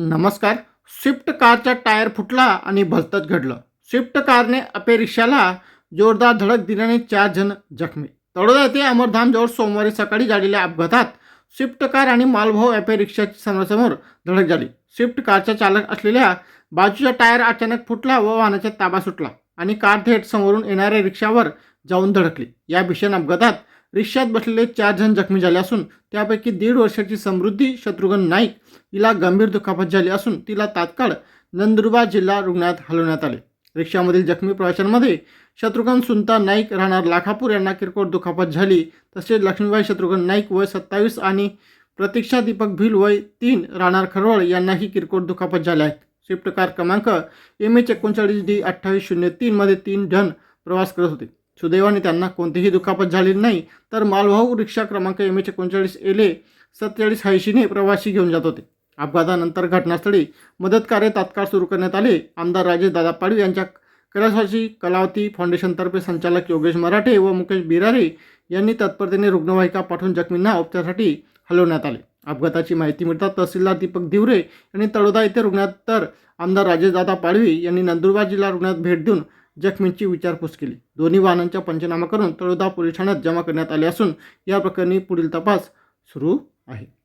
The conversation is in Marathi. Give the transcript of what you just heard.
नमस्कार. स्विफ्ट कारचा टायर फुटला आणि भलतंच घडलं. स्विफ्ट कारने अपे रिक्षाला जोरदार धडक दिल्याने चार जण जखमी. तळोदा येथे अमरधामजवळ सोमवारी सकाळी झालेल्या अपघातात स्विफ्ट कार आणि मालभाऊ अपे रिक्षाची समोरासमोर धडक झाली. स्विफ्ट कारचा चालक असलेल्या बाजूचा टायर अचानक फुटला व वाहनाचा ताबा सुटला आणि कार थेट समोरून येणाऱ्या रिक्षावर जाऊन धडकली. या भीषण अपघातात रिक्षात बसलेले चार जण जखमी झाले असून त्यापैकी दीड वर्षाची समृद्धी शत्रुघ्न नाईक हिला गंभीर दुखापत झाली असून तिला तात्काळ नंदुरबार जिल्हा रुग्णालयात हलवण्यात आले. रिक्षामधील जखमी प्रवाशांमध्ये शत्रुघ्न सुनता नाईक राहणार लाखापूर यांना किरकोळ दुखापत झाली. तसेच लक्ष्मीबाई शत्रुघ्न नाईक वय सत्तावीस आणि प्रतीक्षा दीपक भिल वय तीन राहणार खरवळ यांनाही किरकोळ दुखापत झाल्या आहेत. स्विफ्ट कार क्रमांक एम एच एकोणचाळीस डी अठ्ठावीस शून्य तीनमध्ये तीन जण प्रवास करत होते. सुदैवाने त्यांना कोणतीही दुखापत झालेली नाही तर मालवाहू रिक्षा क्रमांक एम एच एकोणचाळीस एले सत्तेचाळीस ऐंशीने प्रवासी घेऊन जात होते. अपघातानंतर घटनास्थळी मदत कार्य तात्काळ सुरू करण्यात आले. आमदार राजेश दादा पाडवी यांच्या कैलासवासी कलावती फाउंडेशनतर्फे संचालक योगेश मराठे व मुकेश बिरारे यांनी तत्परतेने रुग्णवाहिका पाठवून जखमींना उपचारासाठी हलवण्यात आले. अपघाताची माहिती मिळताच तहसीलदार दीपक दिवरे यांनी तळोदा येथे रुग्णात तर आमदार राजेशदादा पाडवी यांनी नंदुरबार जिल्हा रुग्णात भेट देऊन जखमींची विचारपूस केली. दोन्ही वाहनांचा पंचनामा करून तळोदा पोलीस ठाण्यात जमा करण्यात आले असून या प्रकरणी पुढील तपास सुरू आहे.